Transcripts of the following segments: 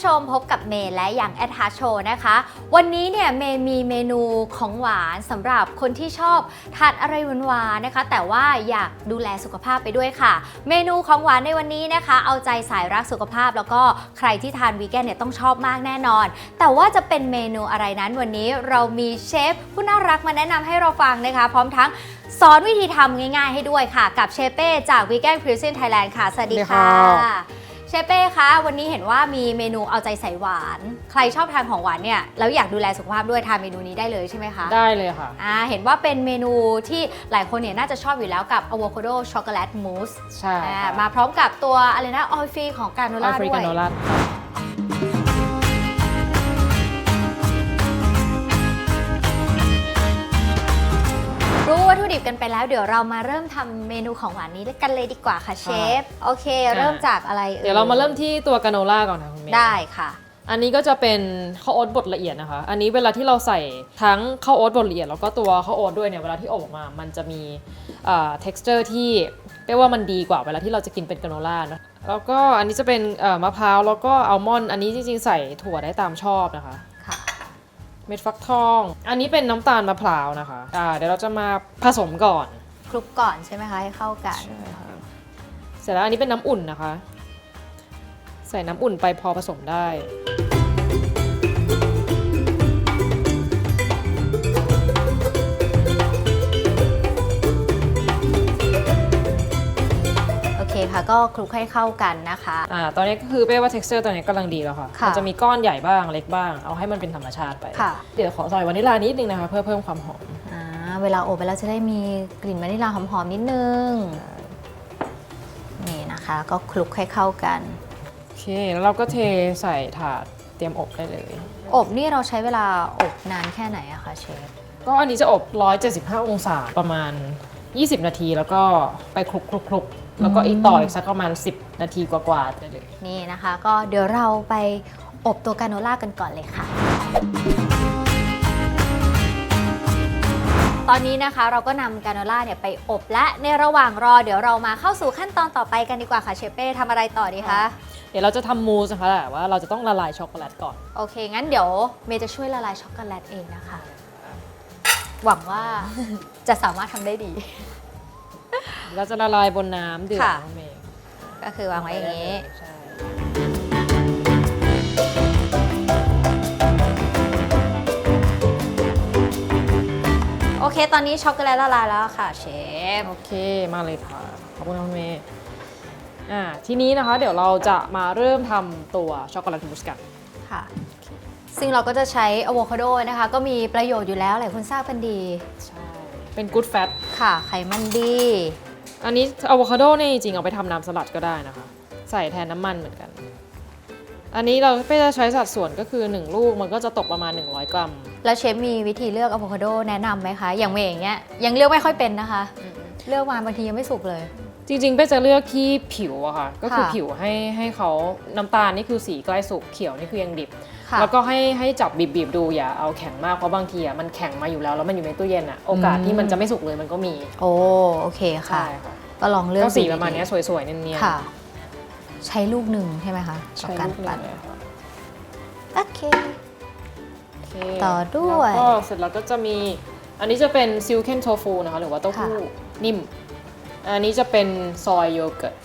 ผู้ชมพบกับเมย์และอย่างแอดฮาโชนะคะ วันนี้เนี่ยเมย์มีเมนูของหวานสำหรับคนที่ชอบทานอะไรหวานๆนะคะ แต่ว่าอยากดูแลสุขภาพไปด้วยค่ะ เมนูของหวานในวันนี้นะคะ เอาใจสายรักสุขภาพ แล้วก็ใครที่ทานวีแกนเนี่ยต้องชอบมากแน่นอน แต่ว่าจะเป็นเมนูอะไรนั้นวันนี้เรามีเชฟผู้น่ารักมาแนะนำให้เราฟังนะคะ พร้อมทั้งสอนวิธีทำง่ายๆให้ด้วยค่ะ กับเชฟเป้จาก Vegan Cuisine Thailand ค่ะสวัสดีค่ะสวัสดีค่ะ เชฟเป้คะวันนี้เห็นว่ามีเมนูเอาใจใส่หวาน ใครชอบทานของหวานเนี่ยแล้วอยากดูแลสุขภาพด้วยทานเมนูนี้ได้เลยใช่ไหมคะได้เลยค่ะ อ่าเห็นว่าเป็นเมนูที่หลายคนเนี่ยน่าจะชอบอยู่แล้วกับอะโวคาโดช็อกโกแลตมูสใช่ค่ะมาพร้อมกับตัวอะไรนะออยฟรีของการโนอาล่าฟริด้วกายโนล่ารู้วั ถุดิบกันไปแล้วเดี๋ยวเรามาเริ่มทำเมนูของหวานนี้ด้วยกันเลยดีกว่าค่ะเชฟ โอเค เริ่มจากอะไรอ่เดี๋ยวเรามาเริ่มที่ตัวกาโนล่าก่อนนะคุณเมย์ได้ค่ะ อันนี้ก็จะเป็นข้าวโอ๊ตบดละเอียดนะคะ อันนี้เวลาที่เราใส่ทั้งข้าวโอ๊ตบดละเอียดแล้วก็ตัวข้าวโอ๊ตด้วยเนี่ยเวลาที่อบออกมา มันจะมีเอ่อ texture ที่เรียกว่ามันดีกว่าเวลาที่เราจะกินเป็นกาโนล่าเนอะแล้วก็อันนี้จะเป็นเอ่อมะพร้าวแล้วก็อัลมอนด์อันนี้จริงๆใส่ถั่วได้ตามชอบนะคะค่ะ เม็ดฟักทอง อันนี้เป็นน้ำตาลมะพร้าวนะคะอ่าเดี๋ยวเราจะมาผสมก่อน คลุกก่อนใช่ไหมคะให้เข้ากันเสร็จแล้วอันนี้เป็นน้ำอุ่นนะคะ ใส่น้ำอุ่นไปพอผสมได้ คค่ะก็คลุกให้เข้ากันนะคะ อ่าตอนนี้ก็คือเป้ว่า texture ตอนนี้กำลังดีแล้วค่ะ ค่ะมันจะมีก้อนใหญ่บ้างเล็กบ้าง เอาให้มันเป็นธรรมชาติไป ค่ะ เดี๋ยวขอใส่วานิลลานิดนึงนะคะ เพื่อเพิ่มความหอม อ่าเวลาอบไปแล้วจะได้มีกลิ่นวานิลลาหอมๆนิดนึง นี่นะคะ ก็คลุกให้เข้ากัน โอเค แล้วเราก็เทใส่ถาดเตรียมอบได้เลย อบนี่เราใช้เวลาอบนานแค่ไหนอะคะเชฟ ก็อันนี้จะอบ 175 องศาประมาณ 20 นาทีแล้วก็ไปคลุกคลุกคลุกแล้วก็อีกต่ออีกสักประมาณ 10 นาทีกว่าๆได้เลย นี่นะคะ ก็เดี๋ยวเราไปอบตัวกาโนล่ากันก่อนเลยค่ะ ตอนนี้นะคะเราก็นำกาโนล่าเนี่ยไปอบและในระหว่างรอเดี๋ยวเรามาเข้าสู่ขั้นตอนต่อไปกันดีกว่าค่ะเชฟเป้ทำอะไรต่อดีคะ เดี๋ยวเราจะทำมูสนะคะแต่ว่าเราจะต้องละลายช็อกโกแลตก่อน โอเค งั้นเดี๋ยวเมย์จะช่วยละลายช็อกโกแลตเองนะคะ หวังว่าจะสามารถทำได้ดี เราจะละลายบนน้ำเดือดค่ะ น้องเมย์ก็คือวางไว้อย่างนี้ ใช่โอเค ตอนนี้ช็อกโกแลตละลายแล้วค่ะเชฟ โอเคมาเลยค่ะ ขอบคุณน้องเมย์อ่าทีนี้นะคะ เดี๋ยวเราจะมาเริ่มทำตัวช็อกโกแลตมูสกัน ค่ะ ซึ่งเราก็จะใช้อะโวคาโดนะคะ ก็มีประโยชน์อยู่แล้วหลายคนทราบกันดี ใช่ เป็นกู๊ดแฟต ค่ะ ไขมันดี อันนี้อะโวคาโดเนี่ยจริงๆเอาไปทำน้ำสลัดก็ได้นะคะ ใส่แทนน้ำมันเหมือนกัน อันนี้เราไม่จะใช้สัดส่วนก็คือ 1 ลูกมันก็จะตกประมาณ 100 กรัม แล้วเชฟมีวิธีเลือกอะโวคาโดแนะนำไหมคะ อย่างเมย์อย่างเงี้ยยังเลือกไม่ค่อยเป็นนะคะ เลือกมาบางทียังไม่สุกเลย จริงๆเป้จะเลือกที่ผิวอะค่ะ ก็คือค่ะผิวให้ให้เขาน้ำตาลนี่คือสีใกล้สุกเขียวนี่คือยังดิบค่ะแล้วก็ให้ให้จับบีบๆดูอย่าเอาแข็งมากเพราะบางทีอะมันแข็งมาอยู่แล้วแล้วมันอยู่ในตู้เย็นอะโอกาสที่มันจะไม่สุกเลยมันก็มี โอ้โอเคค่ะใช่ค่ะก็ลองเลือกก็สีดูประมาณดีๆเนี้ยสวยๆเนียนๆค่ะใช้ลูกหนึ่งใช่ไหมคะใช้ต่อการลูกหนึ่ปั่นงเลยค่ะโอเคโอเคต่อด้วยแล้วก็เสร็จแล้วก็จะมีอันนี้จะเป็นซิลเคนโทฟูนะคะหรือว่าเต้าหู้ค่ะนิ่ม อันนี้จะเป็นซอยโยเกิร์ต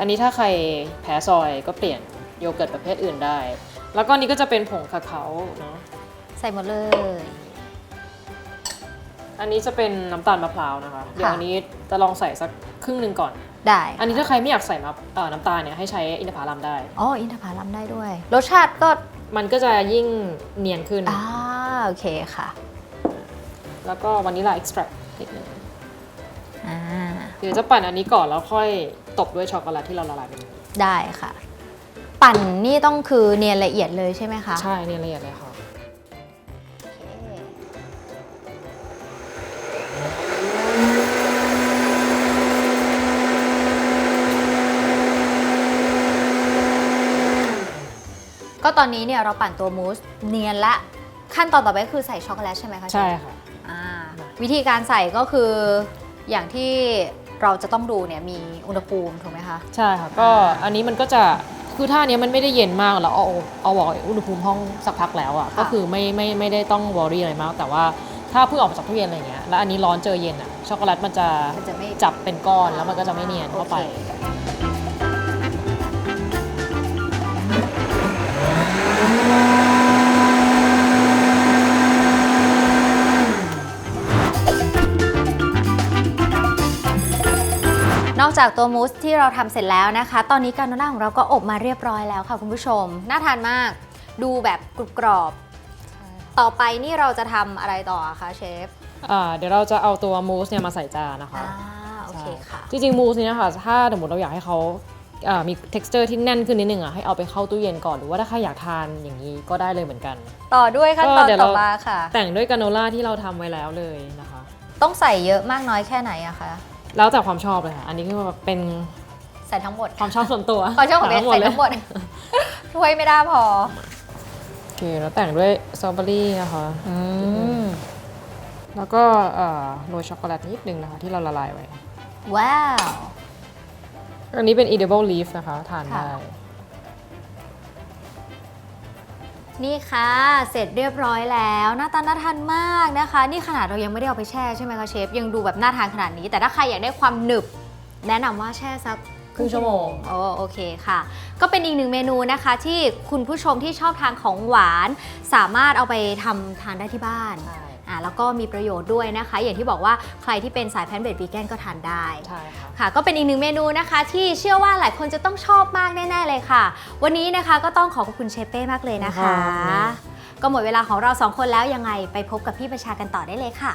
อันนี้ถ้าใครแพ้ซอยก็เปลี่ยนโยเกิร์ตประเภทอื่นได้ แล้วก็อันนี้ก็จะเป็นผงคาคาเนาะ ใส่หมดเลย อันนี้จะเป็นน้ำตาลมะพร้าวนะคะ เดี๋ยวอันนี้จะลองใส่สักครึ่งหนึ่งก่อน ได้ อันนี้ถ้าใครไม่อยากใส่มะเอ่อน้ำตาลเนี่ยให้ใช้อินทผลัมได้ อ๋อ อินทผลัมได้ด้วย รสชาติก็ มันก็จะยิ่งเนียนขึ้น อ่า โอเคค่ะ แล้วก็วานิลลาเอ็กซ์ตร้านิดนึงอ่า เดี๋ยวจะปั่นอันนี้ก่อนแล้วค่อยตบด้วยช็อกโกแลตที่เราละลายไปได้ค่ะ ปั่นนี่ต้องคือเนียนละเอียดเลยใช่ไหมคะใช่เนี่ยละเอียดเลยค่ะโอเคก็ตอนนี้เนี่ยเราปั่นตัวมูสเนียนละ ขั้นตอนต่อไปก็คือใส่ช็อกโกแลตใช่ไหมคะเชฟใช่ค่ะ อ่าวิธีการใส่ก็คืออย่างที่ เราจะต้องดูเนี่ยมีอุณหภูมิถูกไหมคะ ใช่ค่ะก็อันนี้มันก็จะคือถ้าอันเนี้ยมันไม่ได้เย็นมากแล้วเอาเอาบอกอุณหภูมิห้องสักพักแล้วอะค่ะก็คือไม่ไม่ไม่ได้ต้องวอรี่อะไรมาก แต่ว่าถ้าเพิ่งออกมาจากตู้เย็นอะไรเงี้ยแล้วอันนี้ร้อนเจอเย็นอะช็อกโกแลตมันจะมันจะไม่จับเป็นก้อนแล้วมันก็จะไม่เนียนเข้าไป จากตัวมูสที่เราทำเสร็จแล้วนะคะ ตอนนี้การโนล่าของเราก็อบมาเรียบร้อยแล้วค่ะคุณผู้ชม น่าทานมาก ดูแบบกรุบกรอบ ต่อไปนี่เราจะทำอะไรต่ออะคะเชฟอ่าเดี๋ยวเราจะเอาตัวมูสเนี่ยมาใส่จานนะคะอ่าโอเคค่ะจริงๆมูสเนี่ยค่ะถ้าสมมติเราอยากให้เขาอ่ามี texture ที่แน่นขึ้นนิดนึงอะให้เอาไปเข้าตู้เย็นก่อนหรือว่าถ้าใครอยากทานอย่างนี้ก็ได้เลยเหมือนกัน ต่อด้วยขั้นตอนก็เดี๋ยวต่อเรามาค่ะ แต่งด้วยกราโนล่าที่เราทำไว้แล้วเลยนะคะ ต้องใส่เยอะมากน้อยแค่ไหนอะคะ แล้วแต่ความชอบเลยค่ะ อันนี้คือแบบเป็นใส่ทั้งหมดความชอบส่วนตัวความชอบของเบสใส่เลยทั้งหมดถ้วยไม่ได้พอ โอเค แล้วแต่งด้วยสตรอเบอรี่นะคะอืมแล้วก็เอ่อโรยช็อกโกแลตนิดนึงนะคะ ที่เราละลายไว้ ว้าว อันนี้เป็น edible leaf นะคะ ทานค่ะได้ นี่ค่ะ เสร็จเรียบร้อยแล้วหน้าตาน่าทานมากนะคะ นี่ขนาดเรายังไม่ได้เอาไปแช่ใช่ไหมคะเชฟ ยังดูแบบน่าทานขนาดนี้ แต่ถ้าใครอยากได้ความหนึบ แนะนำว่าแช่สัก ครึ่งชั่วโมง โอ้โอเคค่ะ ก็เป็นอีกหนึ่งเมนูนะคะ ที่คุณผู้ชมที่ชอบทานของหวาน สามารถเอาไปทำทานได้ที่บ้าน ใช่ อ่าแล้วก็มีประโยชน์ด้วยนะคะ อย่างที่บอกว่าใครที่เป็นสายแพนเบดวีแกนก็ทานได้ ใช่ค่ะ ค่ะ ก็เป็นอีกหนึ่งเมนูนะคะ ที่เชื่อว่าหลายคนจะต้องชอบมากแน่ๆเลยค่ะ วันนี้นะคะก็ต้องขอขอบคุณเชฟเป้มากเลยนะคะขอบคุณค่ะก็หมดเวลาของเราสองคนแล้วยังไงไปพบกับพี่ประชากันต่อได้เลยค่ะ